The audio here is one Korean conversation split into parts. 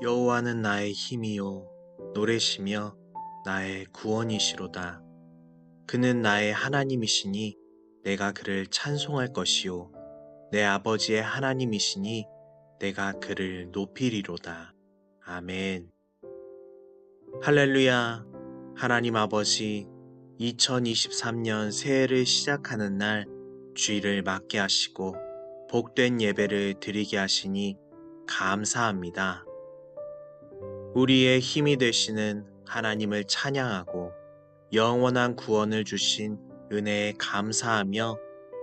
여호와는 나의 힘이요 노래시며 나의 구원이시로다. 그는 나의 하나님이시니 내가 그를 찬송할 것이요 내 아버지의 하나님이시니 내가 그를 높이리로다. 아멘. 할렐루야. 하나님 아버지 2023년 새해를 시작하는 날 주의를 맞게 하시고 복된 예배를 드리게 하시니 감사합니다. 우리의 힘이 되시는 하나님을 찬양하고 영원한 구원을 주신 은혜에 감사하며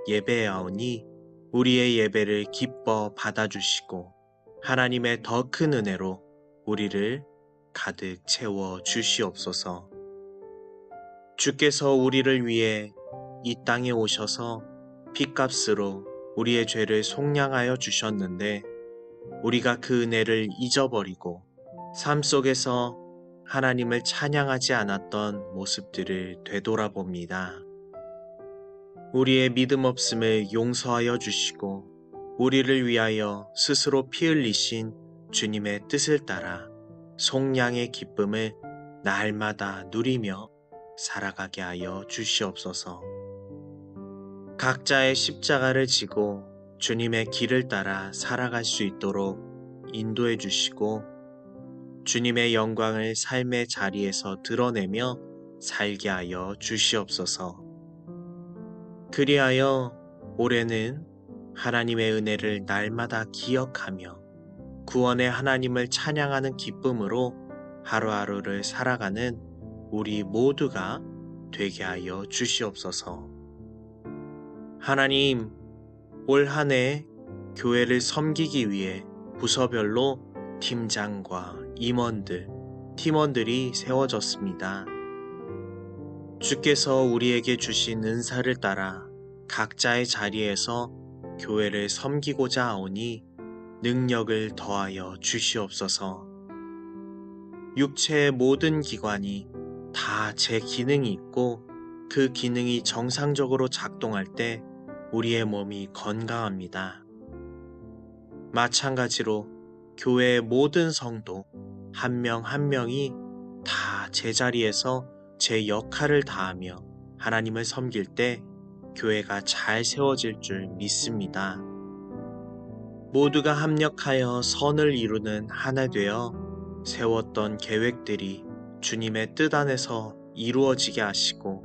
예배하오니 우리의 예배를 기뻐 받아주시고 하나님의 더 큰 은혜로 우리를 가득 채워 주시옵소서. 주께서 우리를 위해 이 땅에 오셔서 핏값으로 우리의 죄를 속량하여 주셨는데 우리가 그 은혜를 잊어버리고 삶 속에서 하나님을 찬양하지 않았던 모습들을 되돌아봅니다. 우리의 믿음 없음을 용서하여 주시고 우리를 위하여 스스로 피 흘리신 주님의 뜻을 따라 속량의 기쁨을 날마다 누리며 살아가게 하여 주시옵소서. 각자의 십자가를 지고 주님의 길을 따라 살아갈 수 있도록 인도해 주시고 주님의 영광을 삶의 자리에서 드러내며 살게 하여 주시옵소서. 그리하여 올해는 하나님의 은혜를 날마다 기억하며 구원의 하나님을 찬양하는 기쁨으로 하루하루를 살아가는 우리 모두가 되게 하여 주시옵소서. 하나님, 올 한 해 교회를 섬기기 위해 부서별로 팀장과 임원들, 팀원들이 세워졌습니다. 주께서 우리에게 주신 은사를 따라 각자의 자리에서 교회를 섬기고자 하오니 능력을 더하여 주시옵소서. 육체의 모든 기관이 다 제 기능이 있고 그 기능이 정상적으로 작동할 때 우리의 몸이 건강합니다. 마찬가지로 교회의 모든 성도 한명한 명이 다 제 자리에서 제 역할을 다하며 하나님을 섬길 때 교회가 잘 세워질 줄 믿습니다. 모두가 합력하여 선을 이루는 하나 되어 세웠던 계획들이 주님의 뜻 안에서 이루어지게 하시고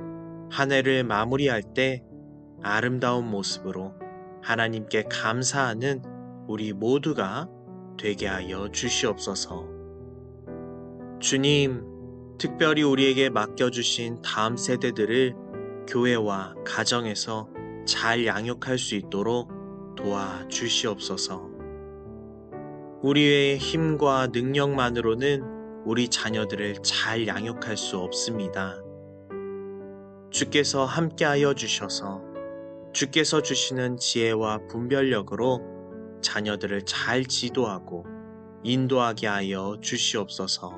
한 해를 마무리할 때 아름다운 모습으로 하나님께 감사하는 우리 모두가 되게 하여 주시옵소서. 주님, 특별히 우리에게 맡겨주신 다음 세대들을 교회와 가정에서 잘 양육할 수 있도록 도와 주시옵소서. 우리의 힘과 능력만으로는 우리 자녀들을 잘 양육할 수 없습니다. 주께서 함께하여 주셔서 주께서 주시는 지혜와 분별력으로 자녀들을 잘 지도하고 인도하게 하여 주시옵소서.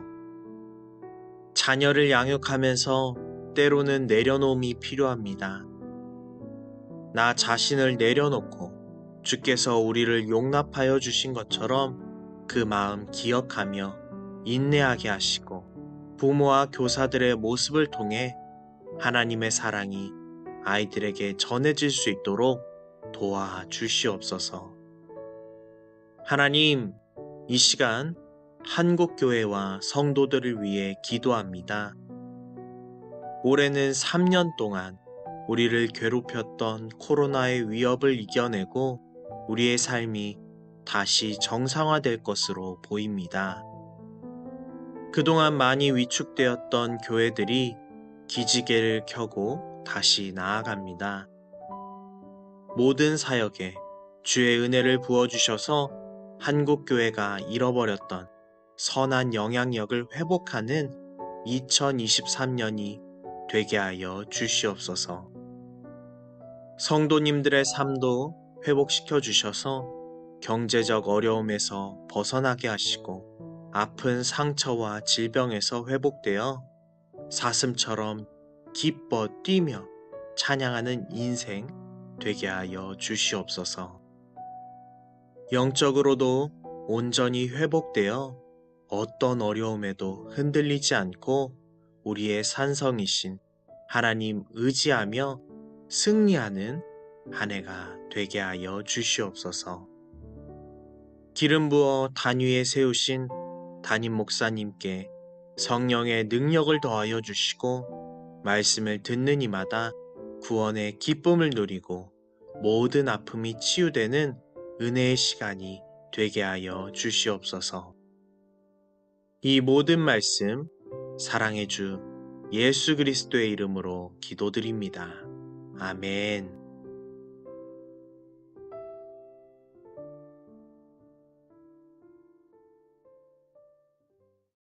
자녀를 양육하면서 때로는 내려놓음이 필요합니다. 나 자신을 내려놓고 주께서 우리를 용납하여 주신 것처럼 그 마음 기억하며 인내하게 하시고 부모와 교사들의 모습을 통해 하나님의 사랑이 아이들에게 전해질 수 있도록 도와 주시옵소서. 하나님, 이 시간 한국교회와 성도들을 위해 기도합니다. 올해는 3년 동안 우리를 괴롭혔던 코로나의 위협을 이겨내고 우리의 삶이 다시 정상화될 것으로 보입니다. 그동안 많이 위축되었던 교회들이 기지개를 켜고 다시 나아갑니다. 모든 사역에 주의 은혜를 부어주셔서 한국교회가 잃어버렸던 선한 영향력을 회복하는 2023년이 되게 하여 주시옵소서. 성도님들의 삶도 회복시켜 주셔서 경제적 어려움에서 벗어나게 하시고 아픈 상처와 질병에서 회복되어 사슴처럼 기뻐 뛰며 찬양하는 인생 되게 하여 주시옵소서. 영적으로도 온전히 회복되어 어떤 어려움에도 흔들리지 않고 우리의 산성이신 하나님 의지하며 승리하는 한 해가 되게 하여 주시옵소서. 기름 부어 단위에 세우신 담임 목사님께 성령의 능력을 더하여 주시고 말씀을 듣는 이마다 구원의 기쁨을 누리고 모든 아픔이 치유되는 은혜의 시간이 되게 하여 주시옵소서. 이 모든 말씀 사랑의 주 예수 그리스도의 이름으로 기도드립니다. 아멘.